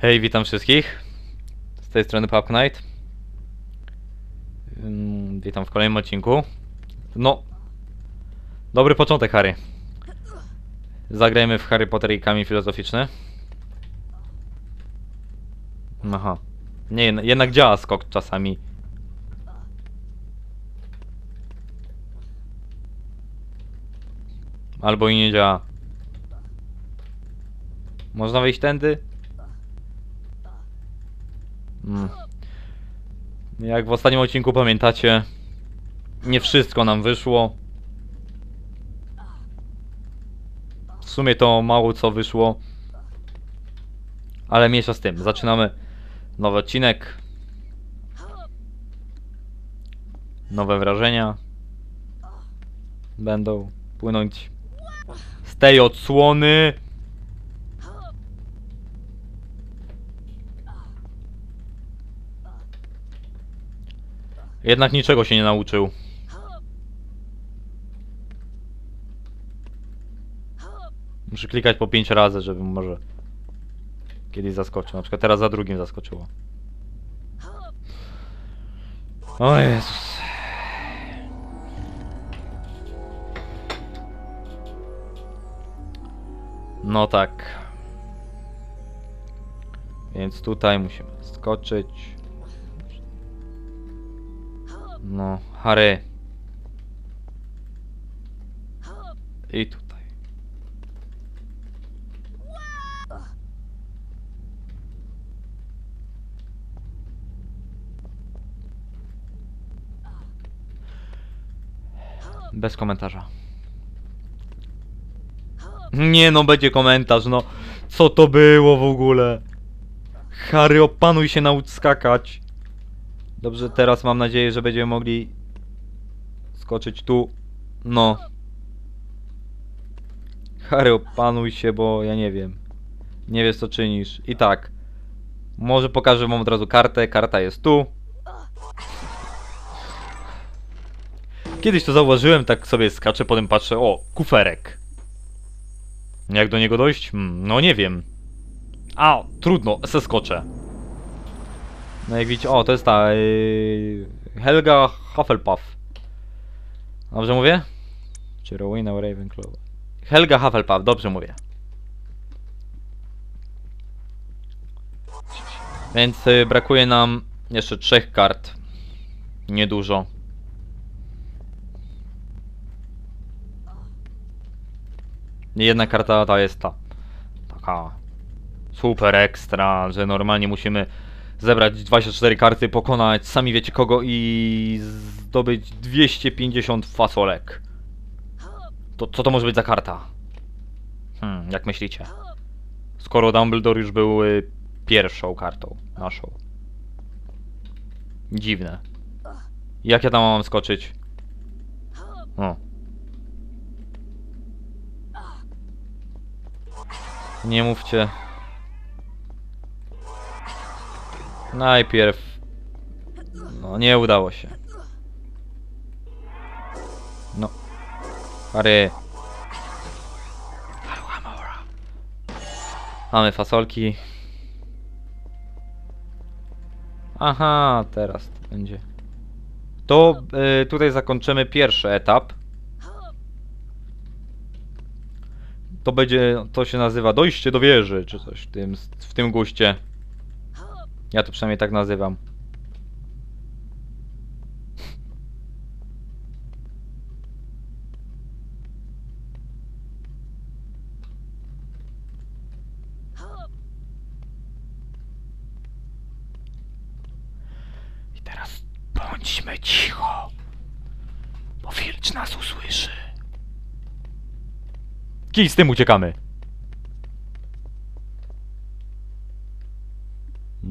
Hej, witam wszystkich. Z tej strony Pub Knight. Witam w kolejnym odcinku. No. Dobry początek, Harry. Zagrajmy w Harry Potter i kamień filozoficzny. Aha. Nie, jed- jednak działa skok czasami. Albo i nie działa. Można wyjść tędy? Jak w ostatnim odcinku pamiętacie, nie wszystko nam wyszło. W sumie to mało co wyszło. Ale mniejsza z tym. Zaczynamy nowy odcinek. Nowe wrażenia. Będą płynąć z tej odsłony. Jednak niczego się nie nauczył. Muszę klikać po 5 razy, żeby może kiedyś zaskoczył. Na przykład teraz za drugim zaskoczyło. O Jezus. No tak. Więc tutaj musimy skoczyć. No, Harry. I tutaj. Bez komentarza. Nie no, będzie komentarz, no. Co to było w ogóle? Harry, opanuj się naucz skakać. Dobrze, teraz mam nadzieję, że będziemy mogli skoczyć tu. No. Harry, opanuj się, bo ja nie wiem. Nie wiesz co czynisz. I tak. Może pokażę wam od razu kartę. Karta jest tu. Kiedyś to zauważyłem, tak sobie skaczę, potem patrzę, o, kuferek. Jak do niego dojść? Hmm, no nie wiem. A, trudno, se skoczę. No jak widzicie, o, to jest ta yy, Helga Hufflepuff. Dobrze mówię? Czy Rowena Ravenclaw? Helga Hufflepuff, dobrze mówię. Więc y, brakuje nam jeszcze trzech kart. Niedużo. Jedna karta to jest ta. Taka super ekstra, że normalnie musimy zebrać 24 karty, pokonać sami wiecie kogo i zdobyć 250 fasolek. To co to może być za karta? Hmm, jak myślicie? Skoro Dumbledore już był y, pierwszą kartą naszą. Dziwne. Jak ja tam mam skoczyć? O. Nie mówcie. Najpierw. No, nie udało się. No. Harry. Mamy fasolki. Aha, teraz to będzie. To y, tutaj zakończymy pierwszy etap. To będzie, to się nazywa dojście do wieży, czy coś w tym, w tym guście. Ja to przynajmniej tak nazywam. I teraz bądźmy cicho, bo Filcz nas usłyszy. Kij z tym uciekamy.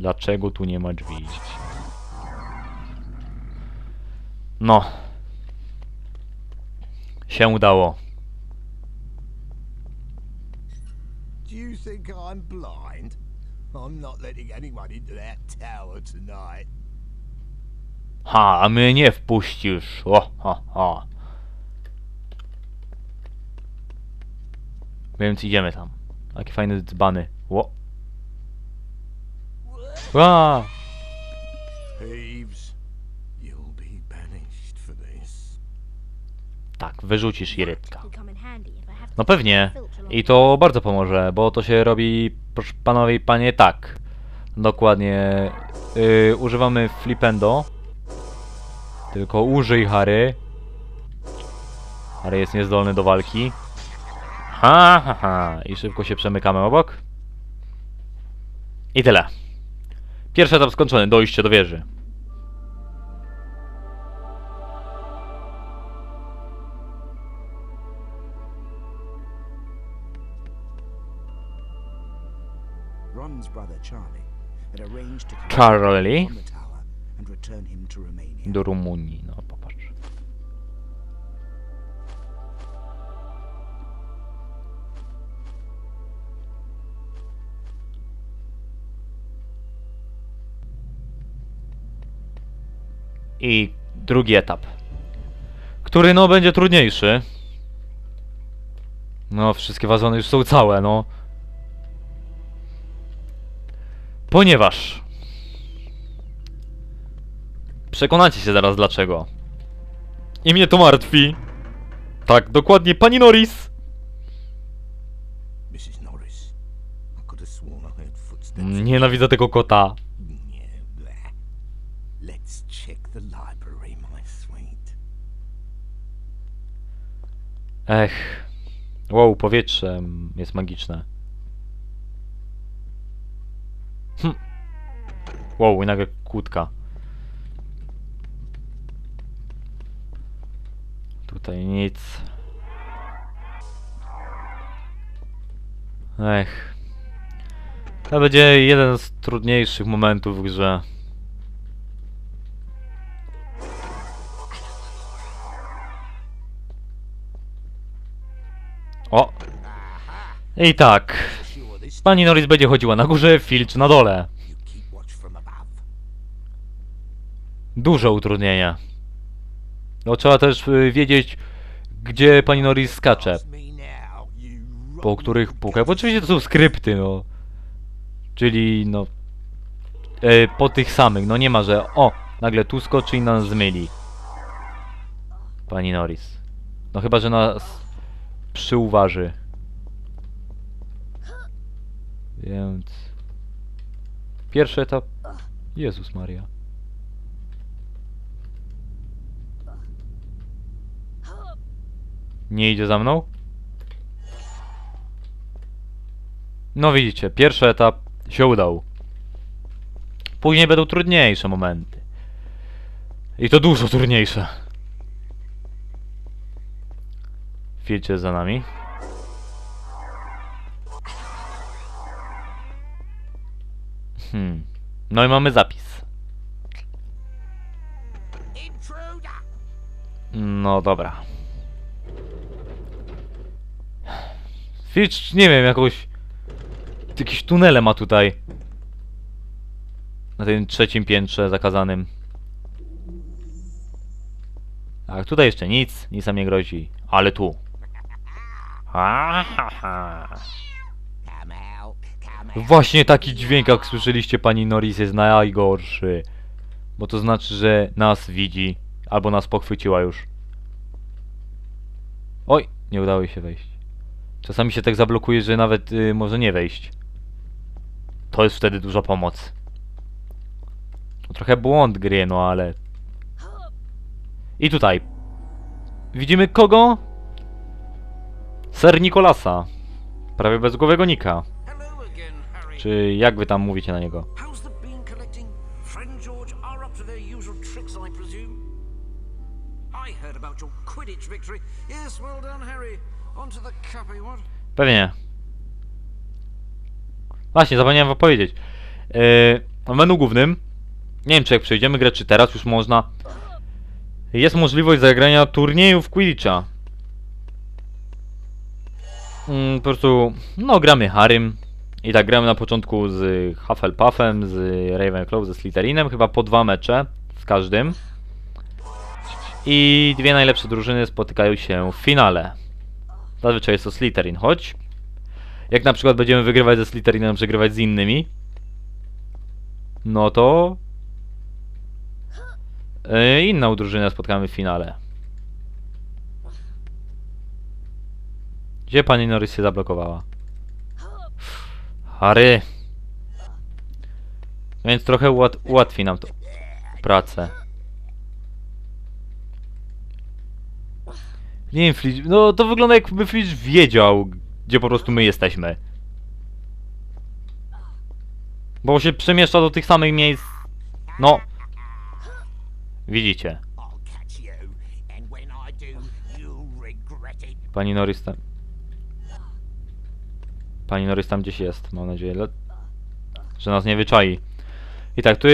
Dlaczego tu nie ma drzwi? No. Się udało. Do you think I'm blind? I'm not letting anyone into that tower tonight. Ha, a mnie nie wpuścisz. O, ha, ha. Więc idziemy tam. Takie fajne dzbany. Ło. A, Thieves, you'll be banished for this. tak, wyrzucisz I to No pewnie. I to bardzo pomoże, bo to się robi, proszę panowie i panie, tak. Dokładnie. Yy, używamy flipendo. Tylko użyj Harry. Harry jest niezdolny do walki. Ha, ha, ha. I szybko się przemykamy obok. I tyle. Pierwszy etap skończony, dojście do wieży. Charlie. Do Rumunii, no popatrz. I drugi etap. Który no będzie trudniejszy. No, wszystkie wazony już są całe, no. Ponieważ Przekonacie się zaraz dlaczego. I mnie to martwi. Tak, dokładnie, pani Norris. Nienawidzę tego kota. Ech. Wow, powietrze jest magiczne. Hm. Wow, i nagle kłódka. Tutaj nic. Ech. To będzie jeden z trudniejszych momentów w grze. O! I tak. Pani Norris będzie chodziła na górze, Filcz na dole. Duże utrudnienie. No trzeba też y, wiedzieć, gdzie pani Norris skacze. Po których półkach. Bo oczywiście to są skrypty, no. Czyli, no... E, po tych samych. No nie ma, że o, nagle tu skoczy i nas zmyli. Pani Norris. No chyba, że nas przyuważy. Więc... Pierwszy etap... Jezus Maria. Nie idzie za mną? No widzicie, pierwszy etap się udał. Później będą trudniejsze momenty. I to dużo trudniejsze. Filcie za nami. Hmm. No i mamy zapis. No dobra. Fitch, nie wiem, jakąś... Jakieś tunele ma tutaj. Na tym trzecim piętrze zakazanym. Tak, tutaj jeszcze nic, nic nam nie grozi. Ale tu. Ha, ha, ha. Come out, come out. Właśnie taki dźwięk, jak słyszeliście, pani Norris, jest najgorszy. Bo to znaczy, że nas widzi. Albo nas pochwyciła już. Oj, nie udało jej się wejść. Czasami się tak zablokuje, że nawet y, może nie wejść. To jest wtedy duża pomoc. To trochę błąd gry, no ale... I tutaj. Widzimy kogo? Ser Nikolasa. Prawie bezgłowego Nika. Czy jak wy tam mówicie na niego? What? Pewnie. Właśnie, zapomniałem wam powiedzieć. Yy, w menu głównym, nie wiem czy jak przejdziemy grę, czy teraz już można, jest możliwość zagrania turniejów Quidditcha. Mm, po prostu, no gramy Harrym. I tak gramy na początku z Hufflepuffem, z Ravenclaw, ze Slytherinem, chyba po dwa mecze z każdym. I dwie najlepsze drużyny spotykają się w finale. Zazwyczaj jest to Slytherin, choć jak na przykład będziemy wygrywać ze Slytherinem, przegrywać z innymi, No to... Yy, inną drużynę spotkamy w finale. Gdzie pani Norris się zablokowała? Harry! Więc trochę ułat ułatwi nam to pracę. Nie wiem, Flitch, no to wygląda jakby Flitch wiedział, gdzie po prostu my jesteśmy. Bo się przemieszcza do tych samych miejsc. No. Widzicie. Pani Norris tam... Pani Norris tam gdzieś jest, mam nadzieję, że nas nie wyczai. I tak, tutaj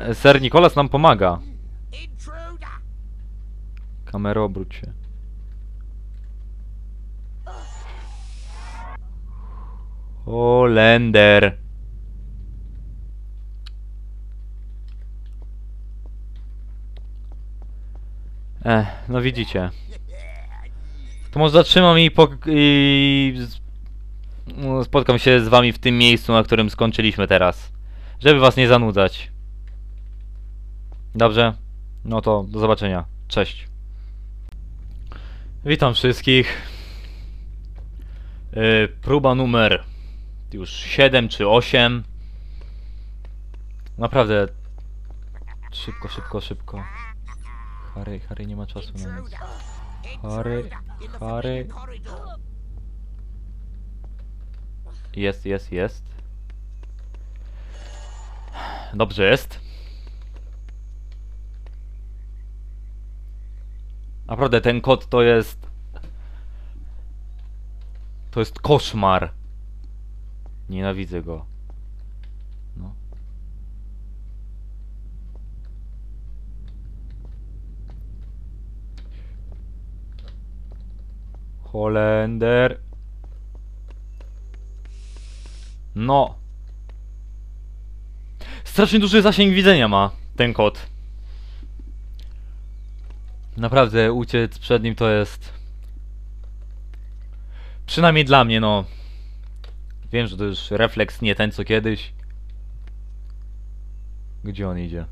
e, Sir Nicholas nam pomaga. Kamero obróć się. Holender. Eh, no widzicie. To może zatrzymam i, pok- i no, spotkam się z wami w tym miejscu, na którym skończyliśmy teraz. Żeby was nie zanudzać. Dobrze? No to do zobaczenia. Cześć. Witam wszystkich. Yy, próba numer już 7 czy 8. Naprawdę. Szybko, szybko, szybko. Harry, Harry nie ma czasu na nic. Harry. Corridor. Jest, jest, jest. Dobrze jest. Naprawdę ten kot to jest... To jest koszmar. Nienawidzę go. No. Holender. No. Strasznie duży zasięg widzenia ma ten kot. Naprawdę uciec przed nim to jest. Przynajmniej dla mnie, no. Wiem, że to już refleks nie ten co kiedyś. Gdzie on idzie?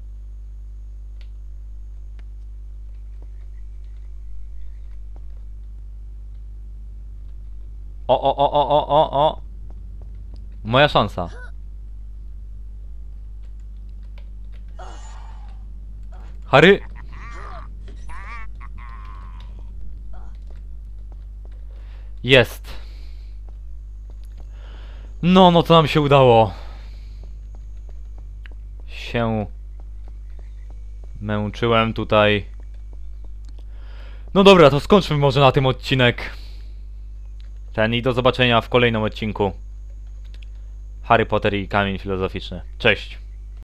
O, o, o, o, o, o, o. Moja szansa. Harry! Jest. No, no to nam się udało. Się męczyłem tutaj. No dobra, to skończmy może na tym odcinek. Ten i do zobaczenia w kolejnym odcinku. Harry Potter i Kamień Filozoficzny. Cześć.